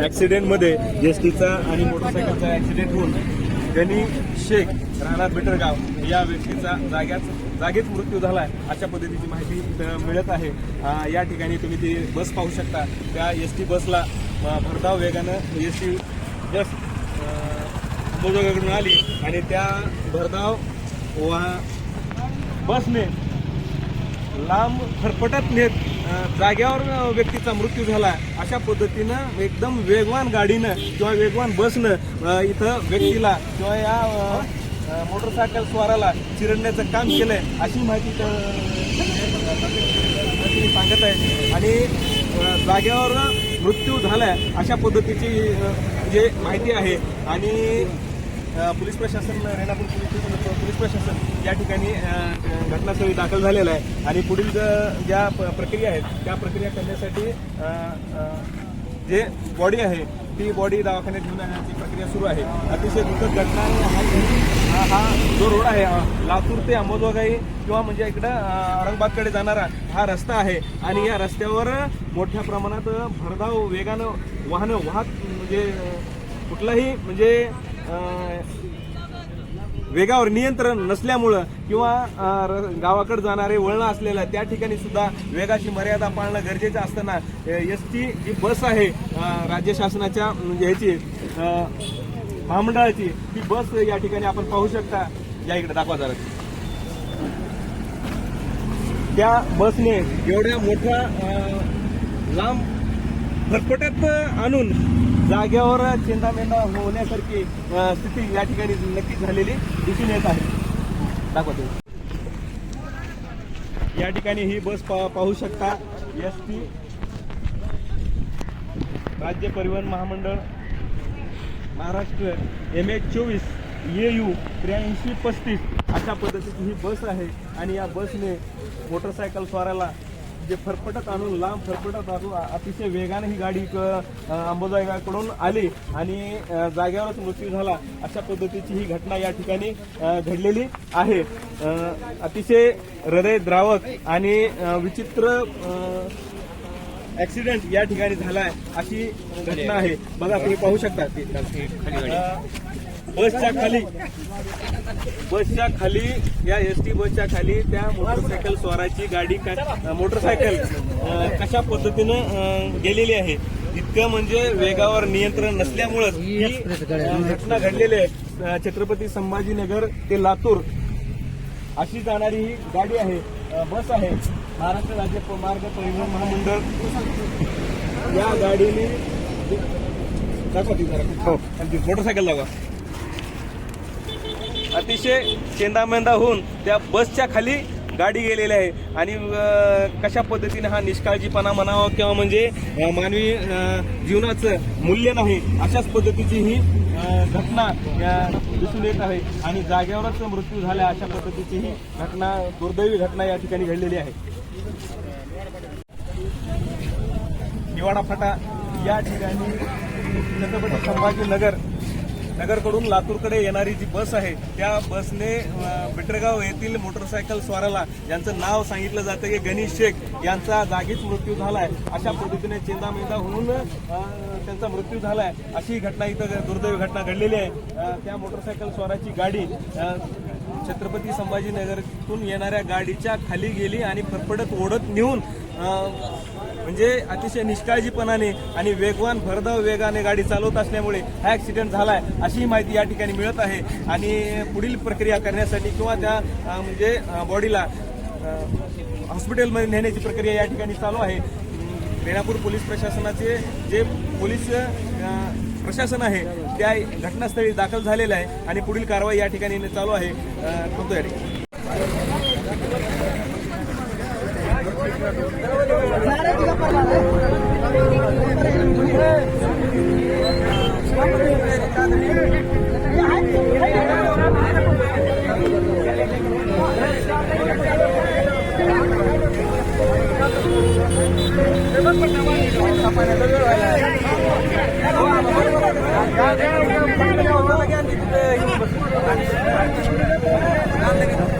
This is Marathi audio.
ॲक्सिडेंटमध्ये एस टीचा आणि मोटरसायकलचा ॲक्सिडेंट होऊन गनी शेख राणा बेटरगाव या व्यक्तीचा जाग्याच जागीच मृत्यू झाला अशा पद्धतीची माहिती मिळत आहे. या ठिकाणी तुम्ही ती बस पाहू शकता. त्या एस टी बसला भरधाव वेगानं एस टी बस अंबोजोगाकडून आली आणि त्या भरधाव वा बसने लांब फरफटत नेत जाग्यावर व्यक्तीचा मृत्यू झाला अशा पद्धतीनं एकदम वेगवान गाडीनं किंवा वेगवान बसनं इथं व्यक्तीला किंवा या मोटरसायकल स्वाराला चिरडण्याचं काम केलंय अशी माहिती सांगत आहे. आणि जागेवर जाग्यावर मृत्यू झालाय अशा पद्धतीची जे म्हणजे माहिती आहे. आणि पोलीस प्रशासन रेणापूर पोलीस पोलीस प्रशासन या ठिकाणी घटनास्थळी दाखल झालेलं आहे. आणि पुढील ज्या प- प्रक्रिया आहेत त्या प्रक्रिया करण्यासाठी जे बॉडी आहे ती बॉडी दवाखान्यात घेऊन आणण्याची प्रक्रिया सुरू आहे. अतिशय दुःखद घटना हा हा जो रोड आहे लातूर ते अंबाजोगाई किंवा म्हणजे इकडं औरंगाबादकडे जाणारा हा रस्ता आहे. आणि या रस्त्यावर मोठ्या प्रमाणात भरधाव वेगानं वाहनं वाहत म्हणजे कुठलाही म्हणजे वेगावर नियंत्रण नसल्यामुळं किंवा र- गावाकडे जाणारे वळणं असलेलं त्या ठिकाणी सुद्धा वेगाची मर्यादा पाळणं गरजेचं असताना एस टी जी बस आहे राज्य शासनाच्या म्हणजे ह्याची महामंडळाची ती बस या ठिकाणी आपण पाहू शकता. या इकडे दाखवा जरा. त्या बसने एवढ्या मोठ्या लांब फरफटत आणून जाग्यावर चेंदामेंदा होण्यासारखी स्थिती या ठिकाणी नक्कीच झालेली दिसून येत आहे. दाखवतो. या ठिकाणी ही बस पा- पाहू शकता एस टी राज्य परिवहन महामंडळ महाराष्ट्र एम एच चोवीस ए यू त्र्याऐंशी पस्तीस अशा पद्धतीची ही बस आहे. आणि या बसने मोटरसायकल स्वाराला जे फरफटत आणून लांब फरफटत आणून अतिशय वेगाने ही गाडी क- अंबाजोगाईकडून आली आणि अ, जाग्यावरच मृत्यू झाला अशा पद्धतीची ही घटना या ठिकाणी घडलेली आहे. अतिशय हृदयद्रावक आणि विचित्र ऍक्सिडेंट या ठिकाणी झालाय अशी घटना आहे. बघा तुम्ही पाहू शकता बसच्या खाली. बसच्या खाली या एस टी बसच्या खाली त्या मोटरसायकल स्वाराची गाडी क- मोटरसायकल कशा पद्धतीनं गेलेली आहे. इतकं म्हणजे वेगावर नियंत्रण नसल्यामुळंच ही घटना घडलेली आहे. छत्रपती संभाजीनगर ते लातूर अशी जाणारी ही गाडी आहे. बस आहे. महाराष्ट्र राज्य मार्ग परिवहन महामंडळ या गाडीने दाखवा ती जरा. हो मोटरसायकल दाखवा. अतिशय चेंदामेंदा होऊन त्या बसच्या खाली गाडी गेलेली आहे. आणि कशा पद्धतीने हा निष्काळजीपणा म्हणावा किंवा म्हणजे मानवी जीवनाचं मूल्य नाही अशाच पद्धतीची ही घटना या दिसून येत आहे. आणि जागेवरच मृत्यू झाला अशा पद्धतीची ही घटना दुर्दैवी घटना या ठिकाणी घडलेली आहे. निवाडा फाटा या ठिकाणी छत्रपती संभाजीनगर नगरकडून लातूरकडे येणारी जी बस आहे त्या बसने बिटरगाव येथील मोटरसायकल स्वाराला यांचं नाव सांगितलं जातं की गणेश शेख यांचा जागीच मृत्यू झालाय. अशा पद्धतीने चेंदामेंदा होऊन त्यांचा मृत्यू झालाय. अशी घटना इथं दुर्दैवी घटना घडलेली आहे. त्या मोटरसायकल स्वाराची गाडी छत्रपती संभाजीनगरतून येणाऱ्या गाडीच्या खाली गेली आणि फरफडत ओढत नेऊन म्हणजे अतिशय निष्काळजीपणाने आणि वेगवान भरधाव वेगाने गाडी चालवत असल्यामुळे हा ऍक्सिडेंट झालाय अशी माहिती या ठिकाणी मिळत आहे. आणि पुढील प्रक्रिया करण्यासाठी किंवा त्या म्हणजे बॉडीला हॉस्पिटलमध्ये नेण्याची प्रक्रिया या ठिकाणी चालू आहे. अं, रेणापूर पोलीस प्रशासनाचे जे पोलीस प्रशासन आहे त्या घटनास्थळी दाखल झालेलं आहे आणि पुढील कारवाई या ठिकाणी चालू आहे करतो थांबतो या ठिकाणी. ನಾನು